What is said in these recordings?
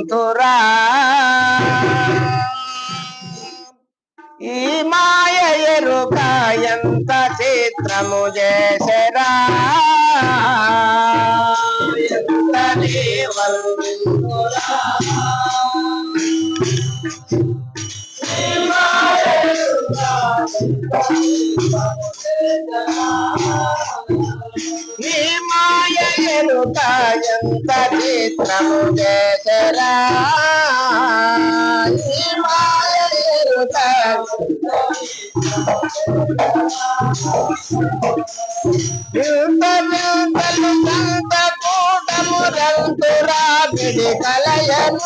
వంతురా ఈ మాయ ఎరుక ఎంత చిత్రము చేసరా? నీ మాయ ఎరుక ఎంత చిత్రము చేసరా. నీ మాయ ఎరుక ఇంత సంత కూటము రంతురా విడి కలయను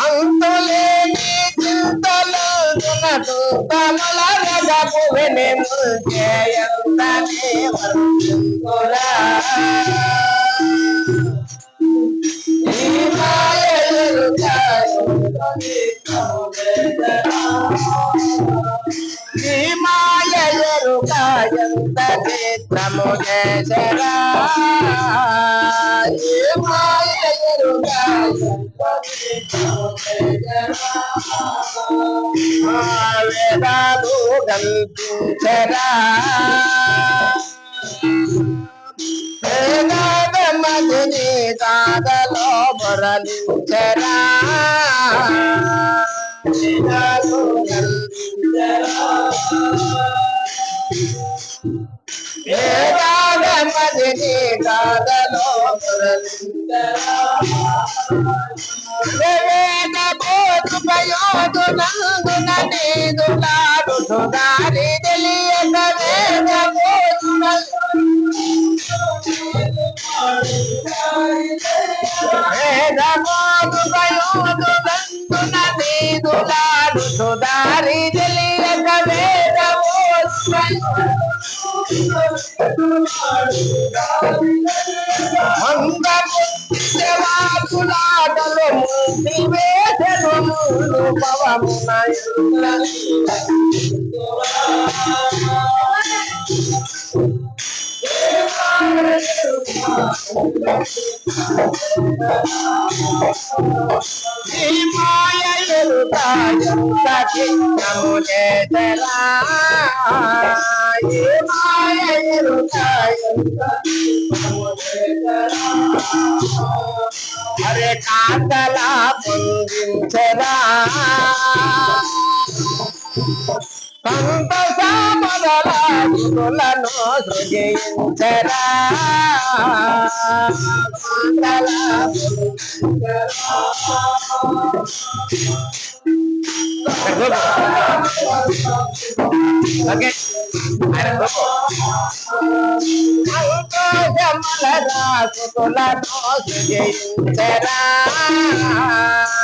అంతులేని చింతలు తునటు తమల రగపు వెనెము చేయంతనే ఈ మాయలు మాయ ఎరుక ఎంత చిత్రము చేసరా ఈ మాయ ఎరుక వేదాలు కల్పించరా వేదాగమని దాదలో బొరలించరా వేదాలు కల్పించరా వేదాగమని బోధు మందములాటలు ముందు వేసను ముందు పవమున ఈ మాయ ఎరుతాయంత చిత్తము చేసరా ఈ మాయ ఎరుతాయంత అరే కాంతలా పొందించరా సంతోష మొదలను సృజించరా? ఓకే. సంతోషములను సృజించరా?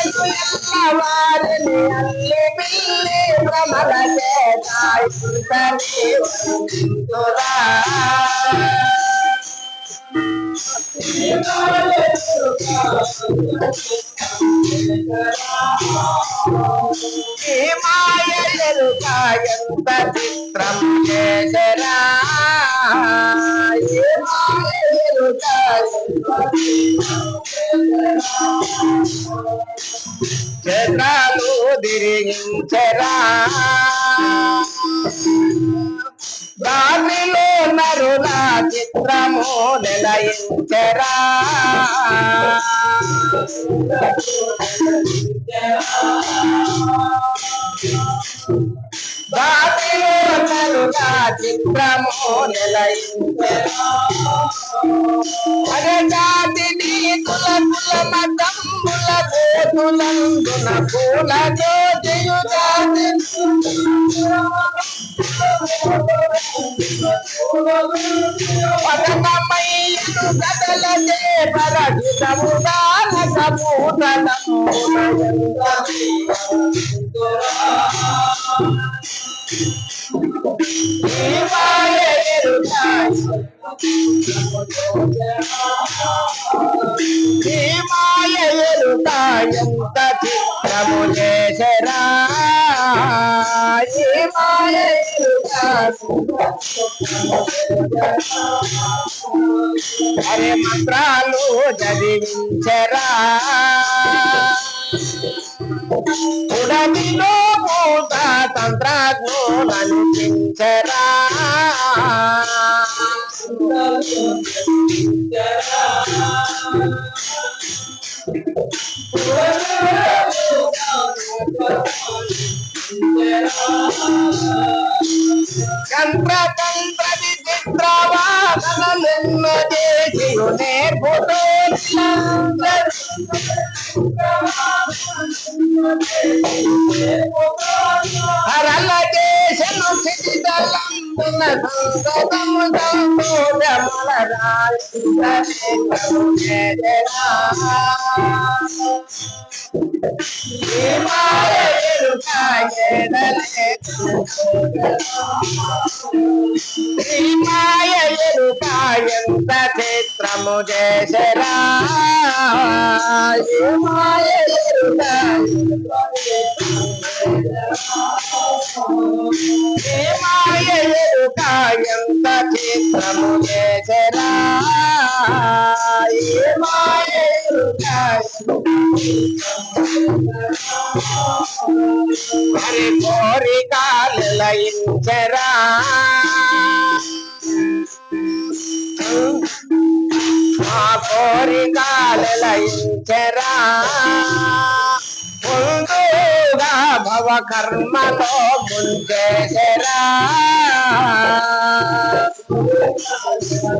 సుమంతనను కనకము వాంచదేతను వెళ్ళగేసెను ఎంత చిత్రం చేసరా ఈ దిరించరా దానిలో నరుల చిత్రము నిలయించరా Yeah. నరుల చిత్రము నిలయించరా అరే జాతి నీతుల కుల మతముల కోతులందున పూల జోతియు జాతి పదకమయ్యను కదలదే పరహితముదానక భూతలమునయంత ఈ మాయ ఎరుక ఎరుక ఎంత చిత్రము చేసరా అరే మంత్రాలు చదివించరా? ఉడమిలో తంత్రాజ్ఞులను చించరా తంత్ర తంత్ర విచిత్రవాదనలెన్నో చేసి నేర్పుతో స్థితిదలంబున సంగతము సంబోధముల చిత్రము చేసరా మాయ ఎరుకాయంత చిత్రము చేసరా మాయ కోరికాలు లయించరా మా కోరికాలు లయించరా ముందుగా భవ కర్మలో ముంచేసరా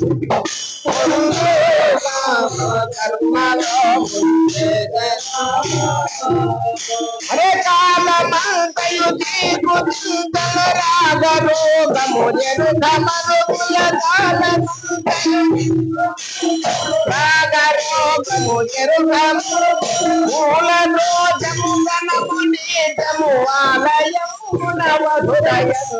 కర్మలో ముంచేసరా హరే కాలమంతయు తీకు చింతన రాగరోగము జరుగమరుల కాలమంతయు రాగరోగము జరుగము మూల రోజము గణము నీతము ఆలయము నవధురయము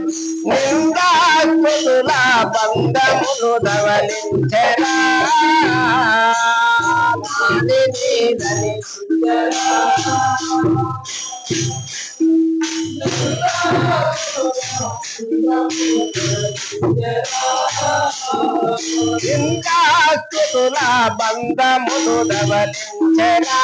నీదనిపించరా బంధములు ధవలించరా బంధములు బంధములు ధవలించరా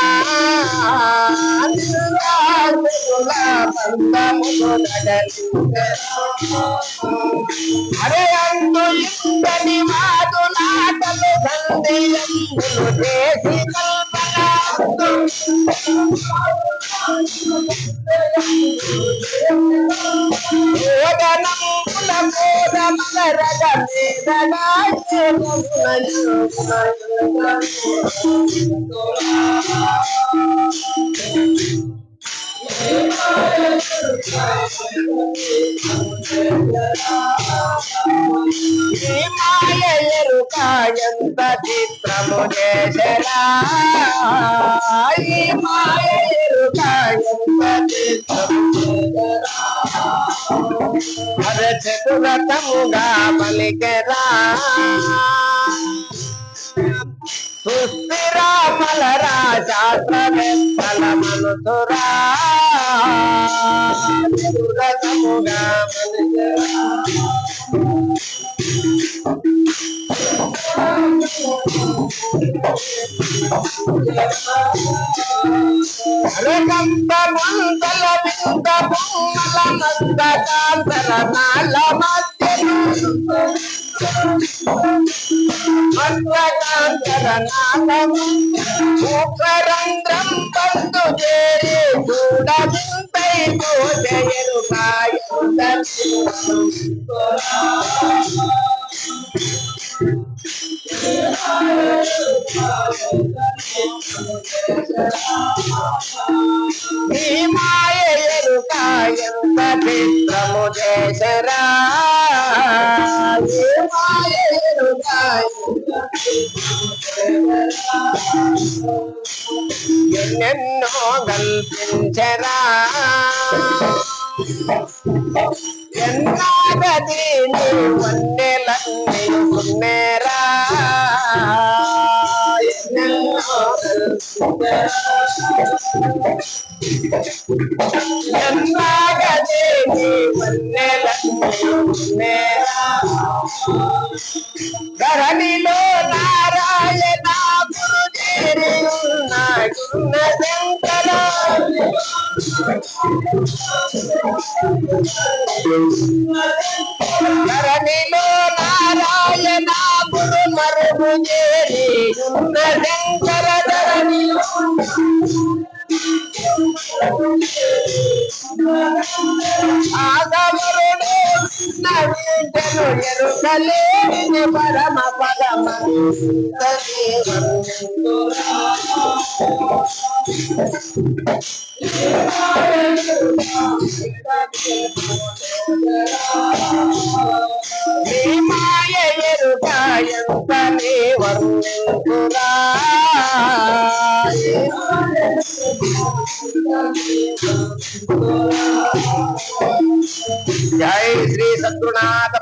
అరే అందు ఇందని మాదులాటలు సందేయములు చేసి ఓదనముల కోదముల మాయలు కాయంత మాయ ఎరుకాయంత చిత్రము చేసరా ఈ మాయ ఎరుకాయంత చిత్రము అరే చతురతముగా శాస్త్రవేత్త సుస్థిరా మలరా శాస్త్రవేత్తల మనసురా చతురతముగా పలికెరా రకంత మంతల వింత బొమ్మల మస్తకాంతర నాల మధ్యను మస్తకాంతర నాల ముఖరంధ్రం బంధు చేరి చూడవింతై కోజయరు కాయుందరు నీ మాయ చేసరా ఎన్నెన్నో కల్పించరా ఎన్నాగది నీ వన్నెలన్నీ ఉన్నేరా ఎన్నెన్నో ఎన్నాగది వన్నెలన్నీ ధరణిలో నారాయణ ఉన్నాడున్న ధరణిలో నారాయణ గురు మరుగు చేరి ఉన్న ఎరుకలేని పరమ పదమ మాయ ఎరుకాయంతమేవం పురా जय श्री सद्गुनाथ